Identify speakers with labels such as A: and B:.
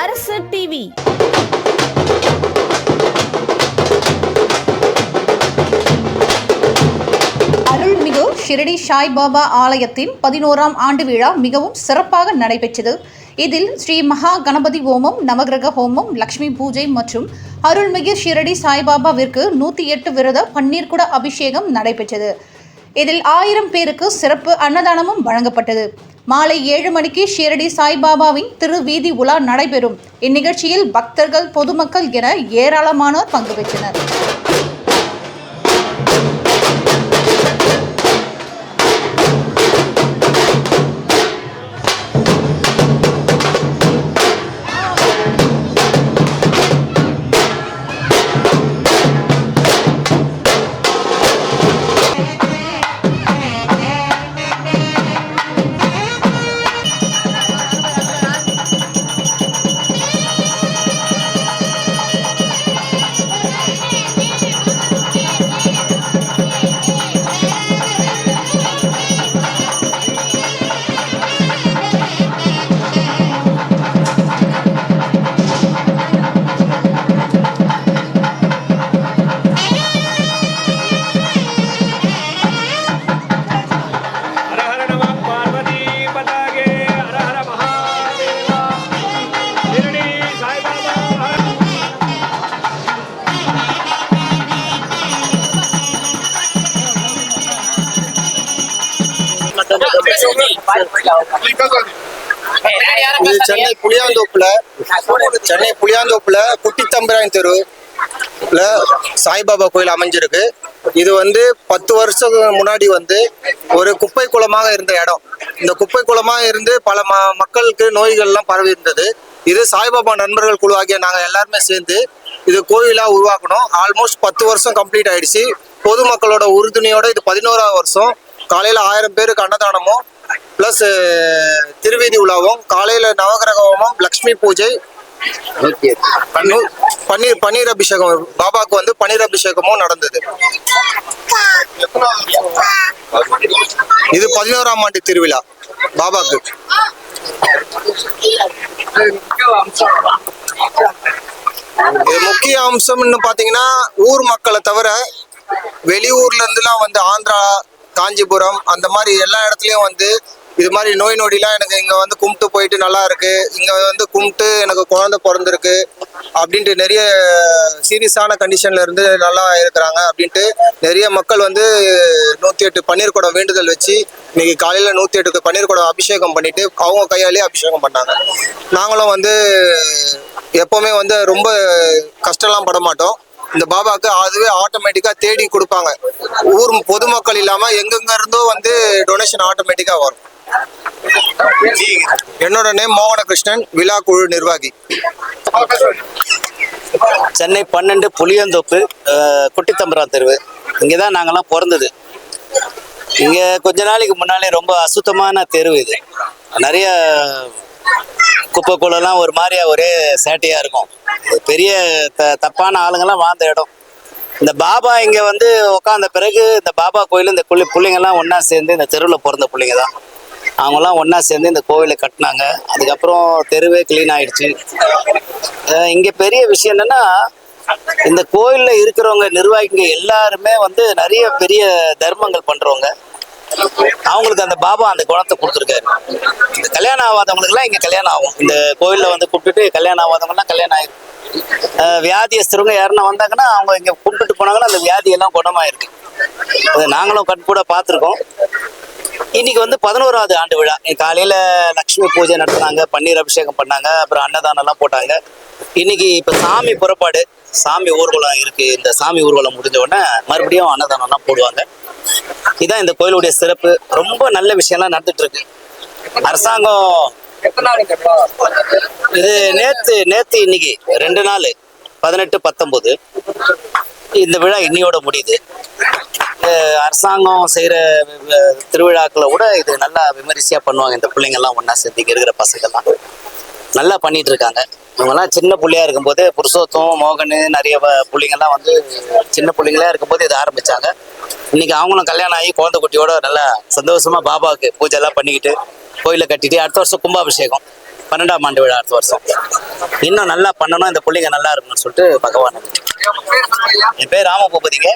A: அரசு டிவி
B: அருள்மிகு ஷிரடி சாய்பாபா ஆலயத்தின் பதினோராம் ஆண்டு விழா மிகவும் சிறப்பாக நடைபெற்றது. இதில் ஸ்ரீ மகா கணபதி ஹோமம் நவகிரக ஹோமம் லக்ஷ்மி பூஜை மற்றும் அருள்மிகு ஷிரடி சாய்பாபாவிற்கு நூற்றி எட்டு விரத பன்னீர்குட அபிஷேகம் நடைபெற்றது. இதில் ஆயிரம் பேருக்கு சிறப்பு அன்னதானமும் வழங்கப்பட்டது. மாலை ஏழு மணிக்கு ஷிரடி சாய்பாபாவின் திருவீதி உலா நடைபெறும். இந்நிகழ்ச்சியில் பக்தர்கள் பொதுமக்கள் என ஏராளமானோர் பங்கு பெற்றனர்.
C: சென்னை புளியாந்தோப்புல சென்னை புளியாந்தோப்புல குட்டித்தம்பிரான் தெரு சாய்பாபா கோயில் அமைஞ்சிருக்கு. இது வந்து பத்து வருஷத்துக்கு முன்னாடி வந்து ஒரு குப்பை குளமாக இருந்த இடம். இந்த குப்பை குளமாக இருந்து பல ம மக்களுக்கு நோய்கள்லாம் பரவி இருந்தது. இது சாய்பாபா நண்பர்கள் குழு ஆகிய நாங்கள் எல்லாருமே சேர்ந்து இது கோயிலாக உருவாக்கணும் ஆல்மோஸ்ட் பத்து வருஷம் கம்ப்ளீட் ஆயிடுச்சு. பொதுமக்களோட உறுதுணையோட இது பதினோராவது வருஷம். காலையில் ஆயிரம் பேருக்கு அன்னதானமும் ப்ளஸ் திருவீதி உலாவும் காலையில் நவகிரக ஹோமம் லக்ஷ்மி பூஜை பன்னீர் பன்னீர் அபிஷேகம். பாபாக்கு வந்து பன்னீர் அபிஷேகமும் நடந்தது. இது பதினோராம் ஆண்டு திருவிழா பாபாக்கு இது முக்கிய அம்சம்னு பாத்தீங்கன்னா ஊர் மக்களை தவிர வெளியூர்ல இருந்துலாம் வந்து ஆந்திரா காஞ்சிபுரம் அந்த மாதிரி எல்லா இடத்துலையும் வந்து இது மாதிரி நோய் நொடிலாம் எனக்கு இங்க வந்து கும்பிட்டு போயிட்டு நல்லா இருக்கு. இங்க வந்து கும்பிட்டு எனக்கு குழந்தை பிறந்திருக்கு அப்படின்ட்டு நிறைய சீரியஸான கண்டிஷன்ல இருந்து நல்லா இருக்கிறாங்க அப்படின்ட்டு நிறைய மக்கள் வந்து நூத்தி எட்டு பன்னீர் குடம் வேண்டுதல் வச்சு இன்னைக்கு காலையில நூத்தி எட்டுக்கு பன்னீர் குடம் அபிஷேகம் பண்ணிட்டு அவங்க கையாலேயே அபிஷேகம் பண்ணாங்க. நாங்களும் வந்து எப்பவுமே வந்து ரொம்ப கஷ்டம்லாம் பட மாட்டோம். இந்த பாபாவுக்கு அதுவே ஆட்டோமேட்டிக்கா தேடி கொடுப்பாங்க. ஊர் பொதுமக்கள் இல்லாம எங்கெங்க இருந்தோ வந்து டொனேஷன் ஆட்டோமேட்டிக்கா வரும். என்னோட நேம் மோகனகிருஷ்ணன் விழா குழு நிர்வாகி.
D: சென்னை பன்னெண்டு புளியந்தோப்பு குட்டித்தம்பரா குட்டித்தம்பரம் தெருவு. இங்கே தான் நாங்கள்லாம் பிறந்தது. இங்கே கொஞ்ச நாளைக்கு முன்னாலே ரொம்ப அசுத்தமான தெருவு இது. நிறைய குப்பை கூலெல்லாம் ஒரு மாதிரியா ஒரே சேட்டையாக இருக்கும். பெரிய த தப்பான ஆளுங்கெல்லாம் வாழ்ந்த இடம். இந்த பாபா இங்கே வந்து உட்காந்த பிறகு இந்த பாபா கோயில் இந்த புள்ளி பிள்ளைங்கெல்லாம் ஒன்றா சேர்ந்து இந்த தெருவில் பிறந்த பிள்ளைங்க தான் அவங்கெல்லாம் ஒன்றா சேர்ந்து இந்த கோவிலை கட்டினாங்க. அதுக்கப்புறம் தெருவே க்ளீன் ஆயிடுச்சு. இங்கே பெரிய விஷயம் என்னென்னா இந்த கோயிலில் இருக்கிறவங்க நிர்வாகிங்க எல்லாருமே வந்து நிறைய பெரிய தர்மங்கள் பண்ணுறவங்க அவங்களுக்கு அந்த பாபா அந்த குணத்தை கொடுத்துருக்காரு. இந்த கல்யாணம் ஆகாதவங்களுக்குலாம் இங்க கல்யாணம் ஆகும். இந்த கோயிலில் வந்து கூப்பிட்டுட்டு கல்யாணம் ஆகாதவங்கலாம் கல்யாணம் ஆயிரும். வியாதியஸ்தருங்க யாருன்னா வந்தாங்கன்னா அவங்க இங்க கும்பிட்டுட்டு போனாங்கன்னா அந்த வியாதி எல்லாம் குணமாயிருக்கு. அது நாங்களும் கண்கூட பார்த்துருக்கோம். இன்னைக்கு வந்து பதினோராவது ஆண்டு விழா. காலையில லக்ஷ்மி பூஜை நடத்துனாங்க பன்னீர் அபிஷேகம் பண்ணாங்க அப்புறம் அன்னதானம் எல்லாம் போட்டாங்க. இன்னைக்கு இப்ப சாமி புறப்பாடு சாமி ஊர்வலம் இருக்கு. இந்த சாமி ஊர்வலம் முடிஞ்ச உடனே மறுபடியும் அன்னதானம் எல்லாம் போடுவாங்க. இதுதான் இந்த கோயிலுடைய சிறப்பு. ரொம்ப நல்ல விஷயம்லாம் நடந்துட்டு இருக்கு அரசாங்கம் இது நேத்து நேத்து இன்னைக்கு ரெண்டு நாள் பதினெட்டு பத்தொன்பது. இந்த விழா இன்னையோட முடியுது. அஹ் அரசாங்கம் செய்யற திருவிழாக்களை விட இது நல்லா விமரிசையா பண்ணுவாங்க. இந்த பிள்ளைங்க எல்லாம் ஒண்ணா சேர்ந்து இங்கே இருக்கிற பசங்கள்லாம். நல்லா பண்ணிட்டு இருக்காங்க இவங்கெல்லாம் சின்ன பிள்ளையா இருக்கும்போது புருஷோத்தம் மோகன் நிறைய வ- வந்து சின்ன பிள்ளைங்களா இருக்கும்போது இதை ஆரம்பிச்சாங்க. இன்னைக்கு அவங்களும் கல்யாணம் ஆகி குழந்தை குட்டியோட நல்லா சந்தோஷமா பாபாவுக்கு பூஜை எல்லாம் பண்ணிக்கிட்டு கோயிலை கட்டிட்டு அடுத்த வருஷம் கும்பாபிஷேகம். பன்னெண்டாம் ஆண்டு விழா அடுத்த வருஷம். இன்னும் நல்லா பண்ணணும் இந்த பிள்ளைங்க நல்லா இருக்கணும்னு சொல்லிட்டு பகவான். என் பேர் ராமபூபதிங்க.